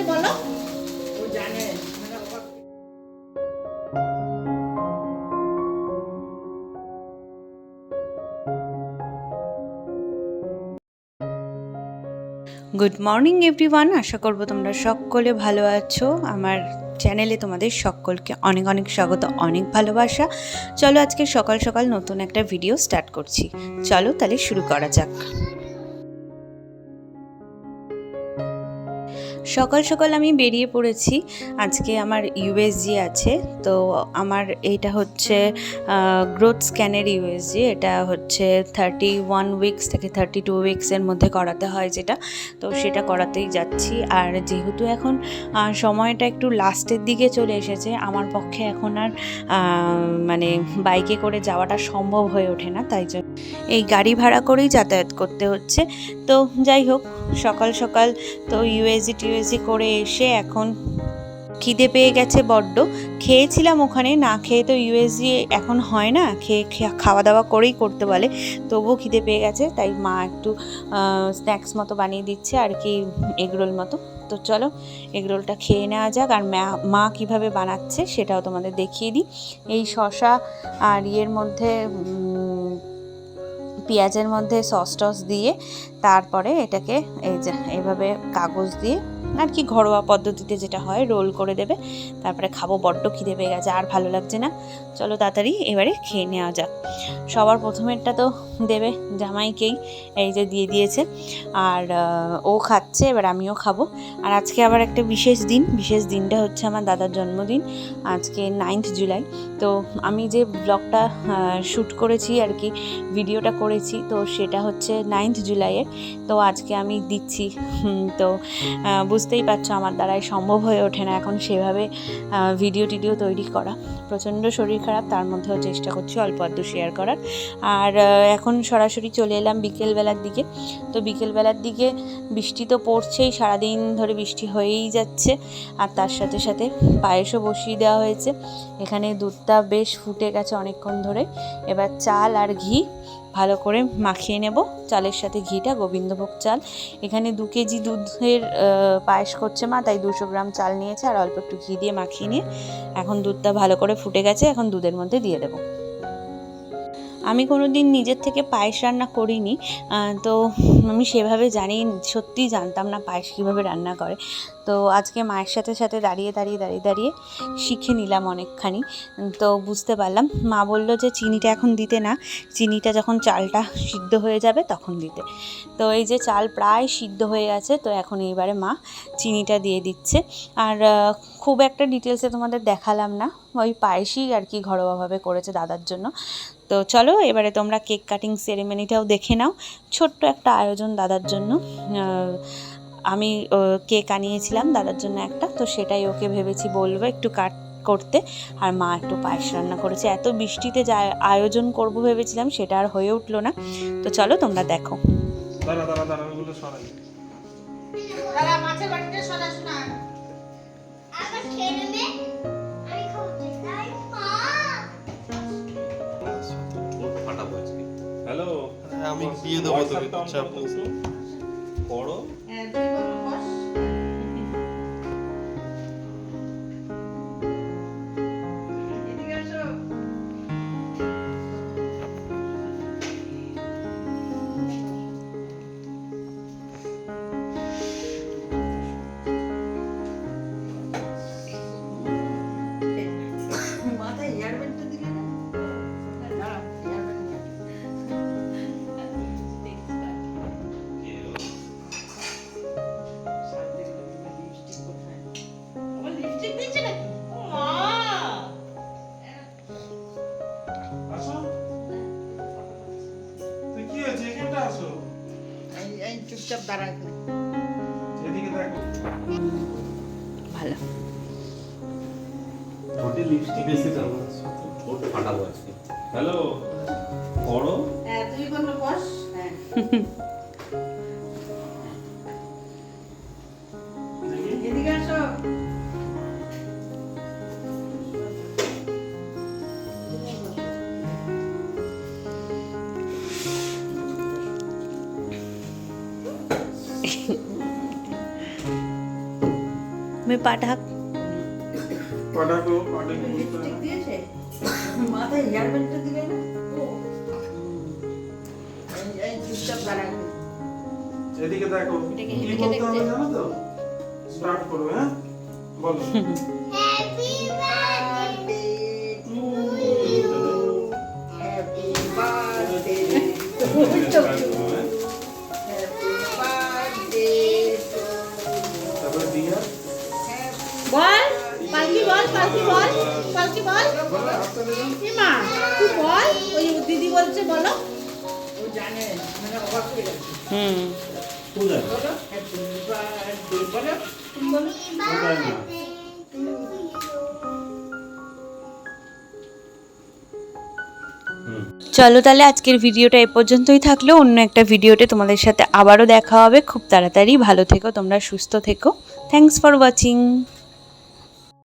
হয়েছে বলো? ও জানে। গুড মর্নিং এভরিওয়ান আশা করব তোমরা সকলে ভালো আছো। আমার চ্যানেলে তোমাদের সকলকে অনেক অনেক স্বাগত অনেক ভালোবাসা। চলো আজকে সকাল সকাল নতুন একটা ভিডিও স্টার্ট করছি। চলো তাহলে শুরু করা যাক। সকাল সকাল আমি বেরিয়ে পড়েছি। আজকে আমার ইউএসজি আছে। তো আমার এইটা হচ্ছে গ্রোথ স্ক্যানের ইউএসজি এটা হচ্ছে থার্টি ওয়ান উইকস থেকে থার্টি টু উইক্সের মধ্যে করাতে হয় যেটা। তো সেটা করাতেই যাচ্ছি। আর যেহেতু এখন সময়টা একটু লাস্টের দিকে চলে এসেছে, আমার পক্ষে এখন আর মানে বাইকে করে যাওয়াটা সম্ভব হয়ে ওঠে না। তাই জন্য এই গাড়ি ভাড়া করেই যাতায়াত করতে হচ্ছে। তো যাই হোক, সকাল সকাল তো ইউএসজি টিউএসজি করে এসে এখন খিদে পেয়ে গেছে বড্ড। খেয়েছিলাম ওখানে, না খেয়ে তো ইউএসজি এখন হয় না, খেয়ে খাওয়া দাওয়া করেই করতে বলে। তবুও খিদে পেয়ে গেছে, তাই মা একটু স্ন্যাক্স মতো বানিয়ে দিচ্ছে আর কি এগরোল মতো। তো চলো, এগরোলটা খেয়ে নেওয়া যাক আর মা মা কীভাবে বানাচ্ছে সেটাও তোমাদের দেখিয়ে দিই। এই শশা আর ইয়ের মধ্যে পেঁয়াজের মধ্যে সস টস দিয়ে, তারপরে এটাকে এই যে এইভাবে কাগজ দিয়ে আর কি ঘরোয়া পদ্ধতিতে যেটা হয়, রোল করে দেবে। তারপরে খাব, বড্ড খিদে পেয়ে গেছে, আর ভালো লাগছে না। চলো তাড়াতাড়ি এবারে খেয়ে নেওয়া যাক। সবার প্রথমেরটা তো দেবে জামাইকেই, এই যে দিয়ে দিয়েছে। আর ও খাচ্ছে, এবার আমিও খাব। আর আজকে আবার একটা বিশেষ দিন, বিশেষ দিনটা হচ্ছে আমার দাদার জন্মদিন, আজকে নাইন্থ জুলাই তো আমি যে ব্লগটা শ্যুট করেছি আর কি, ভিডিওটা করেছি, তো সেটা হচ্ছে নাইন্থ জুলাইয়ের তো আজকে আমি দিচ্ছি তো বুঝতেই পারছ আমার দ্বারাই সম্ভব হয়ে ওঠে না এখন সেভাবে ভিডিও টিডিও তৈরি করা। প্রচণ্ড শরীর খারাপ, তার মধ্যেও চেষ্টা করছি অল্প আধটু শেয়ার করার। আর এখন সরাসরি চলে এলাম বিকেলবেলার দিকে। তো বিকেলবেলার দিকে বৃষ্টি তো পড়ছেই, সারাদিন ধরে বৃষ্টি হয়েই যাচ্ছে। আর তার সাথে সাথে পায়েসও বসিয়ে দেওয়া হয়েছে। এখানে দুধটা বেশ ফুটে গেছে অনেকক্ষণ ধরে। এবার চাল আর ঘি। ভালো করে মাখিয়ে নেব। চালের সাথে ঘিটা, গোবিন্দভোগ চাল। এখানে দু কেজি দুধের পায়েস করছে মা, তাই দুশো গ্রাম চাল নিয়েছে, আর অল্প একটু ঘি দিয়ে মাখিয়ে নিয়ে। এখন দুধটা ভালো করে ফুটে গেছে, এখন দুধের মধ্যে দিয়ে দেবো। আমি কোনো দিন নিজের থেকে পায়েস রান্না করিনি তো আমি সেভাবে জানি, সত্যিই জানতাম না পায়েস কীভাবে রান্না করে। তো আজকে মায়ের সাথে সাথে দাঁড়িয়ে দাঁড়িয়ে দাঁড়িয়ে দাঁড়িয়ে শিখে নিলাম অনেকখানি। তো বুঝতে পারলাম, মা বলল যে চিনিটা এখন দিতে না, চিনিটা যখন চালটা সিদ্ধ হয়ে যাবে তখন দিতে। তো এই যে চাল প্রায় সিদ্ধ হয়ে গেছে, তো এখন এইবারে মা চিনিটা দিয়ে দিচ্ছে। আর খুব একটা ডিটেলসে তোমাদের দেখালাম না, ওই পায়েসই আর কি ঘরোয়াভাবে করেছে দাদার জন্য। তো চলো এবারে তোমরা কেক কাটিং সেরেমনিটাও দেখে নাও। ছোট্ট একটা আয়োজন দাদার জন্য। আমি কেক আনিয়েছিলাম দাদার জন্য একটা তো সেটাই ওকে ভেবেছি বলব একটু কাট করতে। আর মা একটু পায়েস রান্না করেছে। এত বৃষ্টিতে যা আয়োজন করব ভেবেছিলাম সেটা আর হয়ে উঠল না। তো চলো তোমরা দেখো। দাঁড়া দাঁড়া দাঁড়া ওগুলো সরাই। তারা মাছের বাটিটা সরা শোনা আবার খেয়ে নেবে আমি দিয়ে দেবো তোকে চুপচাপ দাঁড়ায় করে ভালো। ঠোঁটে লিপস্টিক বেশি দেবো ঠোঁট ফাটাবো আজকে। হ্যালো বড় হ্যাঁ তুই ঘণ্টা বস হ্যাঁ। আমি পাঠাক পাঠাকো পাঠাকো লিপস্টিক দিয়েছে মাথায় হেয়ার ব্যান্ডটা দিলে না ও এই- এই চুপচাপ দাঁড়াবে এদিকে দেখো এটাকে কি এদিকে বলতে হবে দেখতে। জানো তো স্টার্ট করো হ্যাঁ বলো হ্যাপি বার্থডে হ্যাপি বার্থডে পালকি বল? বল পালকি বল? বলো আস্তে দিলাম মা তুই বল? ওই দিদি বলছে বলো। ও জানে মানে অবাক হয়ে গেছে হুম। বলো হ্যাপি বার্থডে বলো তুমি বলো চলো তাহলে আজকের ভিডিওটা এ পর্যন্তই থাকল। অন্য একটা ভিডিওতে তোমাদের সাথে আবারও দেখা হবে। খুব তাড়াতাড়ি ভালো থেকো তোমরা সুস্থ থেকো। Thanks for watching